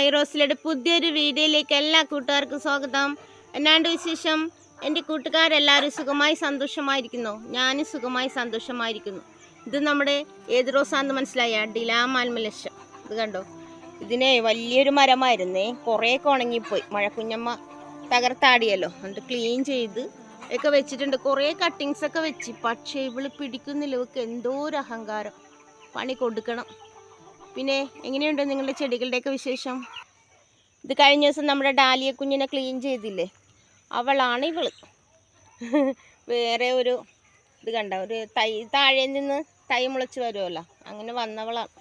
Hi പുതിയൊരു വീഡിയോയിലേക്ക് എല്ലാ കൂട്ടുകാർക്കും സ്വാഗതം. എന്നാണ്ട് വിശേഷം? എന്റെ കൂട്ടുകാരെല്ലാവരും സുഖമായി സന്തോഷമായിരിക്കുന്നു. ഞാനും സുഖമായി സന്തോഷമായിരിക്കുന്നു. ഇത് നമ്മുടെ ഏത് റോസാന്ന് മനസ്സിലായ? ഡിലാമാൽമലക്ഷം ഇത് കണ്ടോ? ഇതിനെ വലിയൊരു മരമായിരുന്നേ. കുറേയൊക്കെ ഉണങ്ങിപ്പോയി. മഴക്കുഞ്ഞമ്മ തകർത്താടിയല്ലോ. എന്നിട്ട് ക്ലീൻ ചെയ്ത് ഒക്കെ വെച്ചിട്ടുണ്ട്. കുറേ കട്ടിങ്സൊക്കെ വെച്ച്. പക്ഷേ ഇവൾ പിടിക്കുന്നില്ല. ഇവക്ക് എന്തോ ഒരു അഹങ്കാരം. പണി കൊടുക്കണം. പിന്നെ എങ്ങനെയുണ്ട് നിങ്ങളുടെ ചെടികളുടെയൊക്കെ വിശേഷം? ഇത് കഴിഞ്ഞ ദിവസം നമ്മുടെ ഡാലിയ കുഞ്ഞിനെ ക്ലീൻ ചെയ്തില്ലേ? അവളാണ് ഇവൾ. വേറെ ഒരു ഇത് കണ്ട? ഒരു തൈ താഴെ നിന്ന് തൈ മുളച്ച് വരുമല്ലോ അങ്ങനെ വന്നവളാണ്.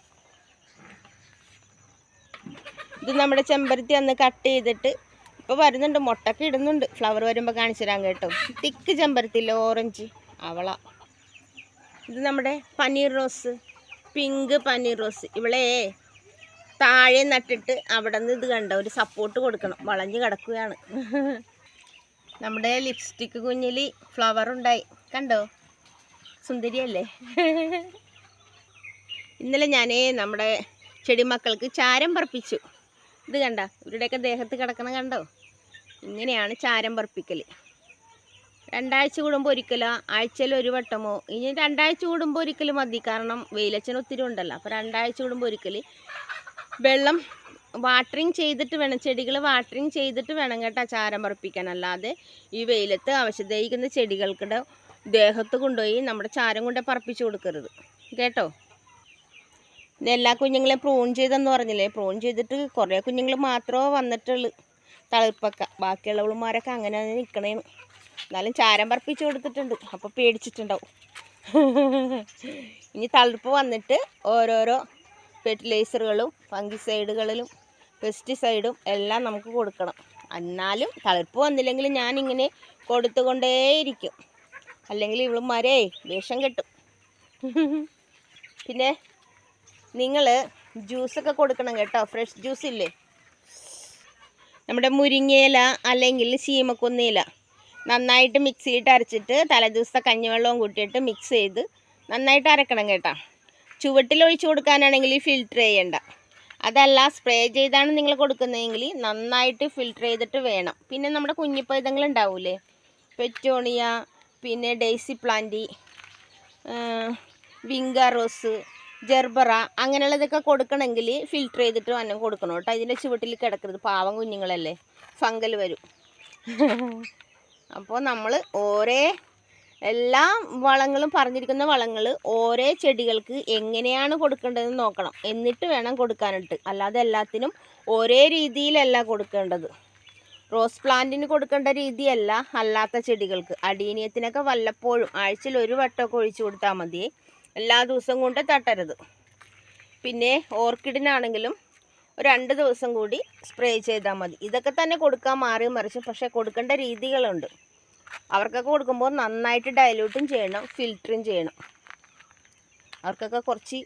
ഇത് നമ്മുടെ ചെമ്പരത്തി അന്ന് കട്ട് ചെയ്തിട്ട് ഇപ്പോൾ വരുന്നുണ്ട്. മുട്ടൊക്കെ ഇടുന്നുണ്ട്. ഫ്ലവർ വരുമ്പോൾ കാണിച്ചു തരാൻ കേട്ടോ. തിക്ക് ചെമ്പരത്തില്ല ഓറഞ്ച് അവളാ. ഇത് നമ്മുടെ പനീർ റോസ്. പിങ്ക് പനീർ റോസ് ഇവളെ താഴെ നട്ടിട്ട് അവിടെ നിന്ന് ഇത് കണ്ട? ഒരു സപ്പോർട്ട് കൊടുക്കണം. വളഞ്ഞ് കിടക്കുകയാണ്. നമ്മുടെ ലിപ്സ്റ്റിക്ക് കുഞ്ഞിൽ ഫ്ലവർ ഉണ്ടായി. കണ്ടോ? സുന്ദരിയല്ലേ? ഇന്നലെ ഞാൻ നമ്മുടെ ചെടി മക്കൾക്ക് ചാരം പറപ്പിച്ചു. ഇത് കണ്ട? ഇവരുടെയൊക്കെ ദേഹത്ത് കിടക്കണം കണ്ടോ? ഇങ്ങനെയാണ് ചാരം പറപ്പിക്കൽ രണ്ടാഴ്ച കൂടുമ്പോൾ ഒരിക്കലോ. ആഴ്ചയിൽ ഒരു വട്ടമോ. ഇനി രണ്ടാഴ്ച കൂടുമ്പോൾ ഒരിക്കൽ മതി. കാരണം വെയിലച്ചൻ ഒത്തിരി ഉണ്ടല്ലോ. അപ്പോൾ രണ്ടാഴ്ച കൂടുമ്പോൾ ഒരിക്കൽ വെള്ളം വാട്ടറിങ് ചെയ്തിട്ട് വേണം. ചെടികൾ വാട്ടറിങ് ചെയ്തിട്ട് വേണം കേട്ടോ ചാരം പറപ്പിക്കാൻ. അല്ലാതെ ഈ വെയിലത്ത് ആവശ്യതയിക്കുന്ന ചെടികൾക്കിടെ ദേഹത്ത് കൊണ്ടുപോയി നമ്മുടെ ചാരം കൊണ്ട് പറപ്പിച്ചു കൊടുക്കരുത്. കേട്ടോ? എല്ലാ കുഞ്ഞുങ്ങളെയും പ്രൂൺ ചെയ്തെന്ന് പറഞ്ഞില്ലേ? പ്രൂൺ ചെയ്തിട്ട് കുറേ കുഞ്ഞുങ്ങൾ മാത്രമേ വന്നിട്ടുള്ളൂ. തളിർപ്പൊക്കെ. ബാക്കിയുള്ളവളുമാരൊക്കെ അങ്ങനെ നിൽക്കണേന്ന് എന്നാലും ചാരം പറപ്പിച്ച് കൊടുത്തിട്ടുണ്ട്. അപ്പോൾ പേടിച്ചിട്ടുണ്ടാവും. ഇനി തളിർപ്പ് വന്നിട്ട് ഓരോരോ ഫെർട്ടിലൈസറുകളും ഫംഗിസൈഡുകളിലും പെസ്റ്റിസൈഡും എല്ലാം നമുക്ക് കൊടുക്കണം. എന്നാലും തളിർപ്പ് വന്നില്ലെങ്കിൽ ഞാനിങ്ങനെ കൊടുത്തുകൊണ്ടേയിരിക്കും. അല്ലെങ്കിൽ ഇവളുമാരേ വേഷം കെട്ടും. പിന്നെ നിങ്ങൾ ജ്യൂസൊക്കെ കൊടുക്കണം കേട്ടോ. ഫ്രഷ് ജ്യൂസ് ഇല്ലേ? നമ്മുടെ മുരിങ്ങയില അല്ലെങ്കിൽ ചീമക്കൊന്നയില നന്നായിട്ട് മിക്സിയിട്ട് അരച്ചിട്ട് തലേദിവസത്തെ കഞ്ഞിവെള്ളവും കൂട്ടിയിട്ട് മിക്സ് ചെയ്ത് നന്നായിട്ട് അരക്കണം കേട്ടോ. ചുവട്ടിൽ ഒഴിച്ചു കൊടുക്കാനാണെങ്കിൽ ഫിൽറ്റർ ചെയ്യേണ്ട. അതല്ല സ്പ്രേ ചെയ്താണ് നിങ്ങൾ കൊടുക്കുന്നതെങ്കിൽ നന്നായിട്ട് ഫിൽറ്റർ ചെയ്തിട്ട് വേണം. പിന്നെ നമ്മുടെ കുഞ്ഞിപ്പൈതങ്ങൾ ഉണ്ടാവൂലേ? പെറ്റോണിയ പിന്നെ ഡെയ്സി പ്ലാന്റി വിങ്ക റോസ് ജെർബറ അങ്ങനെയുള്ളതൊക്കെ കൊടുക്കണമെങ്കിൽ ഫിൽറ്റർ ചെയ്തിട്ട് തന്നെ കൊടുക്കണം കേട്ടോ. ഇതിന്റെ ചുവട്ടിൽ കിടക്കരുത്. പാവം കുഞ്ഞുങ്ങളല്ലേ? ഫംഗൽ വരും. അപ്പോൾ നമ്മൾ ഓരേ എല്ലാ വളങ്ങളും പറഞ്ഞിരിക്കുന്ന വളങ്ങൾ ഓരോ ചെടികൾക്ക് എങ്ങനെയാണ് കൊടുക്കേണ്ടതെന്ന് നോക്കണം. എന്നിട്ട് വേണം കൊടുക്കാനായിട്ട്. അല്ലാതെ എല്ലാത്തിനും ഒരേ രീതിയിലല്ല കൊടുക്കേണ്ടത്. റോസ് പ്ലാന്റിന് കൊടുക്കേണ്ട രീതിയല്ല അല്ലാത്ത ചെടികൾക്ക്. അടീനിയത്തിനൊക്കെ വല്ലപ്പോഴും ആഴ്ചയിൽ ഒരു വട്ടമൊക്കെ ഒഴിച്ചു കൊടുത്താൽ മതി എല്ലാ ദിവസവും കൊണ്ട് തട്ടരുത്. പിന്നെ ഓർക്കിഡിനാണെങ്കിലും രണ്ട് ദിവസം കൂടി സ്പ്രേ ചെയ്താൽ മതി. ഇതൊക്കെ തന്നെ കൊടുക്കാൻ മാറി മറിച്ച് പക്ഷേ കൊടുക്കേണ്ട രീതികളുണ്ട്. അവർക്കൊക്കെ കൊടുക്കുമ്പോൾ നന്നായിട്ട് ഡയലൂട്ടും ചെയ്യണം ഫിൽറ്ററും ചെയ്യണം. അവർക്കൊക്കെ കുറച്ച്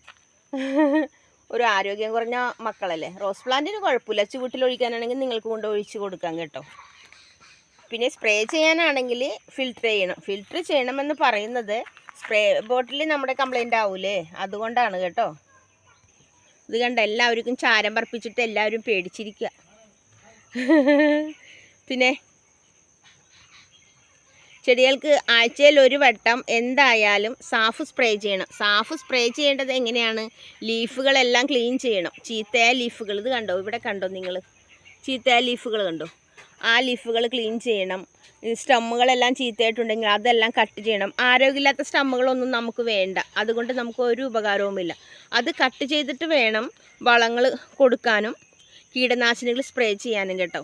ഒരു ആരോഗ്യം കുറഞ്ഞ മക്കളല്ലേ? റോസ് പ്ലാന്റിന് കുഴപ്പമില്ല. ചുവട്ടിൽ ഒഴിക്കാനാണെങ്കിൽ നിങ്ങൾക്ക് കൊണ്ട് ഒഴിച്ച് കൊടുക്കാം കേട്ടോ. പിന്നെ സ്പ്രേ ചെയ്യാനാണെങ്കിൽ ഫിൽറ്റർ ചെയ്യണം. ഫിൽറ്റർ ചെയ്യണമെന്ന് പറയുന്നത് സ്പ്രേ ബോട്ടിൽ നമ്മുടെ കംപ്ലൈന്റ് ആവൂലേ? അതുകൊണ്ടാണ് കേട്ടോ. ഇത് കണ്ട എല്ലാവർക്കും ചാരം പറപ്പിച്ചിട്ട് എല്ലാവരും പേടിച്ചിരിക്കുക പിന്നെ ചെടികൾക്ക് ആഴ്ചയിൽ ഒരു വട്ടം എന്തായാലും സാഫ് സ്പ്രേ ചെയ്യണം. സാഫ് സ്പ്രേ ചെയ്യേണ്ടത് എങ്ങനെയാണ്? ലീഫുകളെല്ലാം ക്ലീൻ ചെയ്യണം. ചീത്തയായ ലീഫുകൾ. ഇത് കണ്ടോ? ഇവിടെ കണ്ടോ നിങ്ങൾ? ചീത്തയായ ലീഫുകൾ കണ്ടോ? ആ ലീഫുകൾ ക്ലീൻ ചെയ്യണം. സ്റ്റമ്മുകളെല്ലാം ചീത്തയായിട്ടുണ്ടെങ്കിൽ അതെല്ലാം കട്ട് ചെയ്യണം. ആരോഗ്യമില്ലാത്ത സ്റ്റമ്മുകളൊന്നും നമുക്ക് വേണ്ട. അതുകൊണ്ട് നമുക്ക് ഒരു ഉപകാരവുമില്ല. അത് കട്ട് ചെയ്തിട്ട് വേണം വളങ്ങൾ കൊടുക്കാനും കീടനാശിനികൾ സ്പ്രേ ചെയ്യാനും കേട്ടോ.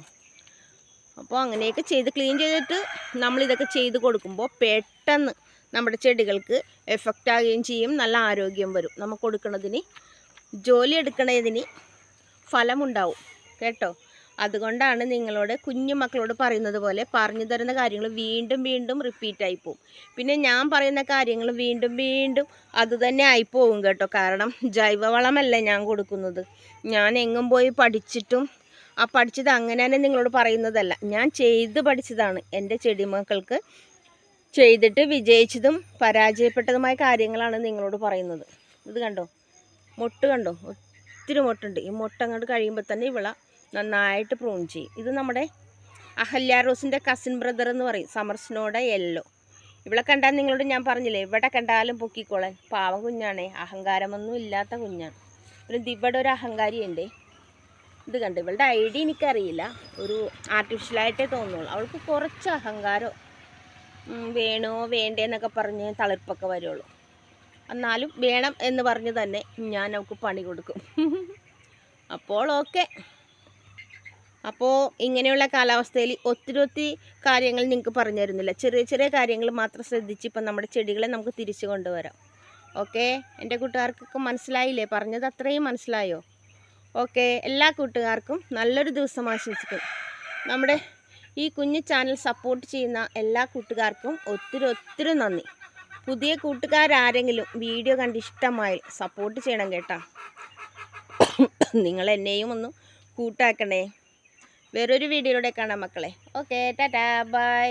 അപ്പോൾ അങ്ങനെയൊക്കെ ചെയ്ത് ക്ലീൻ ചെയ്തിട്ട് നമ്മളിതൊക്കെ ചെയ്ത് കൊടുക്കുമ്പോൾ പെട്ടെന്ന് നമ്മുടെ ചെടികൾക്ക് എഫക്റ്റ് ആകുകയും ചെയ്യും. നല്ല ആരോഗ്യം വരും. നമുക്ക് കൊടുക്കുന്നതിന് ജോലി എടുക്കുന്നതിന് ഫലമുണ്ടാവും. കേട്ടോ? അതുകൊണ്ടാണ് നിങ്ങളോട് കുഞ്ഞു മക്കളോട് പറയുന്നത് പോലെ പറഞ്ഞു തരുന്ന കാര്യങ്ങൾ വീണ്ടും വീണ്ടും റിപ്പീറ്റ് പോകും പിന്നെ ഞാൻ പറയുന്ന കാര്യങ്ങൾ വീണ്ടും വീണ്ടും അതുതന്നെ ആയിപ്പോവും കേട്ടോ. കാരണം ജൈവവളമല്ല ഞാൻ കൊടുക്കുന്നത്. ഞാൻ എങ്ങും പോയി പഠിച്ചിട്ടും ആ പഠിച്ചത് അങ്ങനെ തന്നെ നിങ്ങളോട് പറയുന്നതല്ല. ഞാൻ ചെയ്ത് പഠിച്ചതാണ്. എന്റെ ചെടിമക്കൾക്ക് ചെയ്തിട്ട് വിജയിച്ചതും പരാജയപ്പെട്ടതുമായ കാര്യങ്ങളാണ് നിങ്ങളോട് പറയുന്നത്. ഇത് കണ്ടോ? മൊട്ട് കണ്ടോ? ഒത്തിരി മൊട്ടുണ്ട്. ഈ മൊട്ട് അങ്ങോട്ട് കഴിയുമ്പോൾ തന്നെ ഇവള നന്നായിട്ട് പ്രൂൺ ചെയ്യും. ഇത് നമ്മുടെ അഹല്യ റോസിന്റെ കസിൻ ബ്രദർ എന്ന് പറയും. സമർ സ്നോയുടെ യെല്ലോ ഇവിടെ കണ്ടാൽ നിങ്ങളോട് ഞാൻ പറഞ്ഞില്ലേ ഇവിടെ കണ്ടാലും പൊക്കിക്കോളാൻ. പാവം കുഞ്ഞാണേ അഹങ്കാരമൊന്നും ഇല്ലാത്ത കുഞ്ഞാണ്. ഒരു ഇവിടെ ഒരു അഹങ്കാരിയുണ്ടേ. ഇത് കണ്ട് ഇവളുടെ ഐഡിയ എനിക്കറിയില്ല. ഒരു ആർട്ടിഫിഷ്യലായിട്ടേ തോന്നുള്ളൂ. അവൾക്ക് കുറച്ച് അഹങ്കാരം വേണോ വേണ്ടേന്നൊക്കെ പറഞ്ഞ് തളിർപ്പൊക്കെ വരുള്ളൂ. എന്നാലും വേണം എന്ന് പറഞ്ഞ് തന്നെ ഞാൻ അവൾക്ക് പണി കൊടുക്കും. അപ്പോൾ ഓക്കെ അപ്പോൾ ഇങ്ങനെയുള്ള കാലാവസ്ഥയിൽ ഒത്തിരി ഒത്തിരി കാര്യങ്ങൾ നിങ്ങൾക്ക് പറഞ്ഞു തരുന്നില്ല. ചെറിയ ചെറിയ കാര്യങ്ങൾ മാത്രം ശ്രദ്ധിച്ച് ഇപ്പം നമ്മുടെ ചെടികളെ നമുക്ക് തിരിച്ചു കൊണ്ടുവരാം. ഓക്കെ? എന്റെ കൂട്ടുകാർക്കൊക്കെ മനസ്സിലായില്ലേ? പറഞ്ഞത് അത്രയും മനസ്സിലായോ? ഓക്കെ? എല്ലാ കൂട്ടുകാർക്കും നല്ലൊരു ദിവസം ആശംസിക്കും നമ്മുടെ ഈ കുഞ്ഞു ചാനൽ സപ്പോർട്ട് ചെയ്യുന്ന എല്ലാ കൂട്ടുകാർക്കും ഒത്തിരി ഒത്തിരി നന്ദി. പുതിയ കൂട്ടുകാരാരെങ്കിലും വീഡിയോ കണ്ട് ഇഷ്ടമായി സപ്പോർട്ട് ചെയ്യണം കേട്ടോ. നിങ്ങൾ എന്നെയും ഒന്ന് കൂട്ടാക്കണേ. വേറൊരു വീഡിയോയിലൂടെ കാണാം മക്കളെ. Okay tata bye